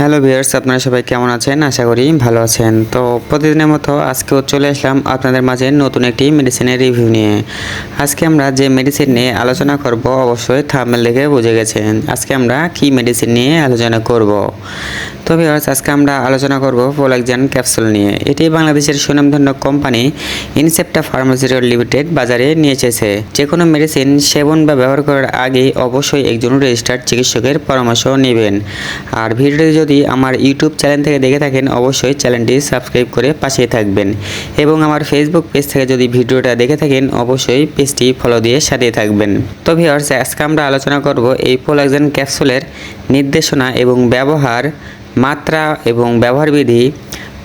Hello viewers, আপনারা সবাই কেমন আছেন? আশা করি ভালো আছেন। তো প্রতিদিনের মতো আজকেও চলে আসলাম আপনাদের মাঝে নতুন একটি মেডিসিনের রিভিউ নিয়ে। আজকে আমরা যে মেডিসিন নিয়ে আলোচনা করব, অবশ্যই থামেল দেখে বুঝে গেছেন। আজকে আমরা কি মেডিসিন নিয়ে আলোচনা করব? তো ভিউয়ার্স, আজকে আমরা আলোচনা করব ফোলাকজান ক্যাপসুল নিয়ে। এটি বাংলাদেশের সুনামধন্য কোম্পানি ইনসেপ্টা ফার্মাসিউটিক্যাল লিমিটেড বাজারে নিয়ে এসেছে। যে কোনো মেডিসিন সেবন বা ব্যবহার করার আগে অবশ্যই একজন রেজিস্টার্ড চিকিৎসকের পরামর্শ নেবেন। আর ভিডিওটি যদি আমার ইউটিউব চ্যানেল থেকে দেখে থাকেন, অবশ্যই চ্যানেলটি সাবস্ক্রাইব করে পাশেই থাকবেন। এবং আমার ফেসবুক পেজ থেকে যদি ভিডিওটা দেখে থাকেন, অবশ্যই পেজটি ফলো দিয়ে সাথে থাকবেন। তো ভিউয়ার্স আজকে আমরা আলোচনা করব এই পোলাক্সেন ক্যাপসুলের নির্দেশনা এবং ব্যবহার, মাত্রা এবং ব্যবহার বিধি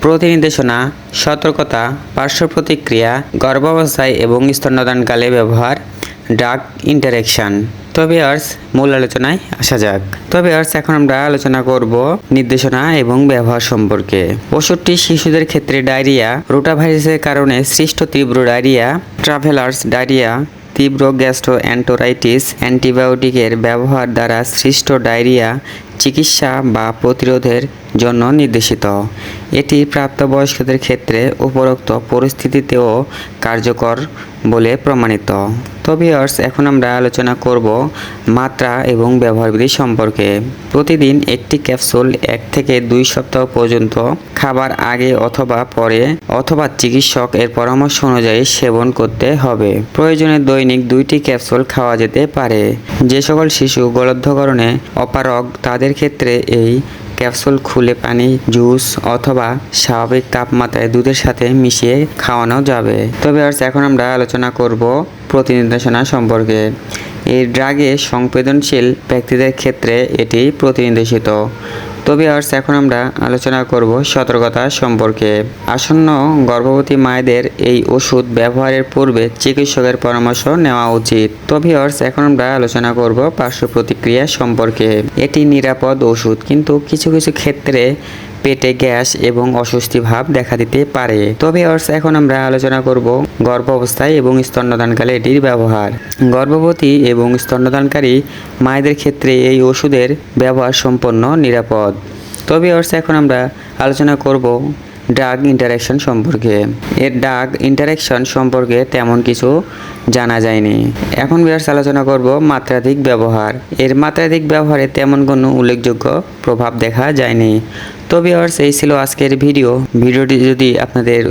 প্রতিনির্দেশনা, সতর্কতা, পার্শ্ব প্রতিক্রিয়া, গর্ভাবস্থায় এবং স্তন্যদানকালে ব্যবহার ড্রাগ ইন্টারেকশন তবে আর্স মূল আলোচনায় আসা যাক। তবে আর্স এখন আমরা আলোচনা করব নির্দেশনা এবং ব্যবহার সম্পর্কে। ওষুধটি শিশুদের ক্ষেত্রে ডায়রিয়া, রোটাভাইরাসের কারণে সৃষ্ট তীব্র ডায়রিয়া, ট্রাভেলার্স ডায়রিয়া, তীব্র গ্যাস্ট্রো অ্যান্টোরাইটিস অ্যান্টিবায়োটিকের ব্যবহার দ্বারা সৃষ্ট ডায়রিয়া, চিকিৎসা বা প্রতিরোধের জন্য নির্দেশিত। এটি প্রাপ্তবয়স্কদের ক্ষেত্রে উপরোক্ত পরিস্থিতিতেও কার্যকর বলে প্রমাণিত। ভিউয়ার্স, এখন আমরা আলোচনা করব মাত্রা এবং ব্যবহারবিধি সম্পর্কে। প্রতিদিন একটি ক্যাপসুল এক থেকে দুই সপ্তাহ পর্যন্ত খাবার আগে অথবা পরে অথবা চিকিৎসক এর পরামর্শ অনুযায়ী সেবন করতে হবে। প্রয়োজনে দৈনিক দুইটি ক্যাপসুল খাওয়া যেতে পারে। যে সকল শিশু গলদ্ধকরণে অপারগ তাদের ক্ষেত্রে এই ক্যাপসুল, খুলে পানি, জুস অথবা স্বাভাবিক তাপমাত্রায় দুধের সাথে মিশিয়ে খাওয়ানো যাবে। তবে এখন আমরা আলোচনা করব প্রতিনির্দেশনা সম্পর্কে। এই ড্রাগে সংবেদনশীল ব্যক্তিদের ক্ষেত্রে এটি প্রতিনির্দেশিত। তবে আর্স এখন আমরা আলোচনা করব সতর্কতা সম্পর্কে। আসন্ন গর্ভবতী মায়েদের এই ওষুধ ব্যবহারের পূর্বে চিকিৎসকের পরামর্শ নেওয়া উচিত। তবে আর্স এখন আমরা আলোচনা করব পার্শ্ব প্রতিক্রিয়া সম্পর্কে। এটি নিরাপদ ওষুধ, কিন্তু কিছু কিছু ক্ষেত্রে পেটে গ্যাস এবং অস্বস্তি ভাব দেখা দিতে পারে। তবে অর্স এখন আমরা আলোচনা করব গর্ভাবস্থায় এবং স্তন্যদানকালে এটির ব্যবহার। গর্ভবতী এবং স্তন্যদানকারী মায়েদের ক্ষেত্রে এই ওষুধের ব্যবহার সম্পন্ন নিরাপদ। তবে অর্স এখন আমরা আলোচনা করব ড্রাগ ইন্টারাকশন সম্পর্কে। এর ড্রাগ ইন্টারাকশন সম্পর্কে তেমন কিছু জানা যায়নি। এখন বিয়ার্স আলোচনা করব মাত্রাধিক ব্যবহার। এর মাত্রাধিক ব্যবহারে তেমন কোনো উল্লেখযোগ্য প্রভাব দেখা যায়নি। তো বিয়ার্স এই ছিল আজকের ভিডিও ভিডিওটি যদি আপনাদের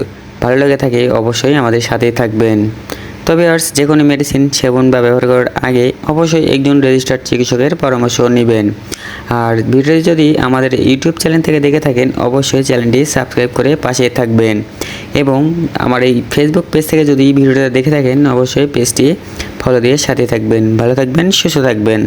ভালো লেগে থাকে, অবশ্যই আমাদের সাথেই থাকবেন। তবে আর্স যে কোনো মেডিসিন সেবন বা ব্যবহার করার আগে অবশ্যই একজন রেজিস্টার্ড চিকিৎসকের পরামর্শ নেবেন। আর ভিডিওটি যদি আমাদের ইউটিউব চ্যানেল থেকে দেখে থাকেন, অবশ্যই চ্যানেলটি সাবস্ক্রাইব করে পাশে থাকবেন। এবং আমার এই ফেসবুক পেজ থেকে যদি ভিডিওটা দেখে থাকেন, অবশ্যই পেজটি ফলো দিয়ে সাথে থাকবেন। ভালো থাকবেন, সুস্থ থাকবেন।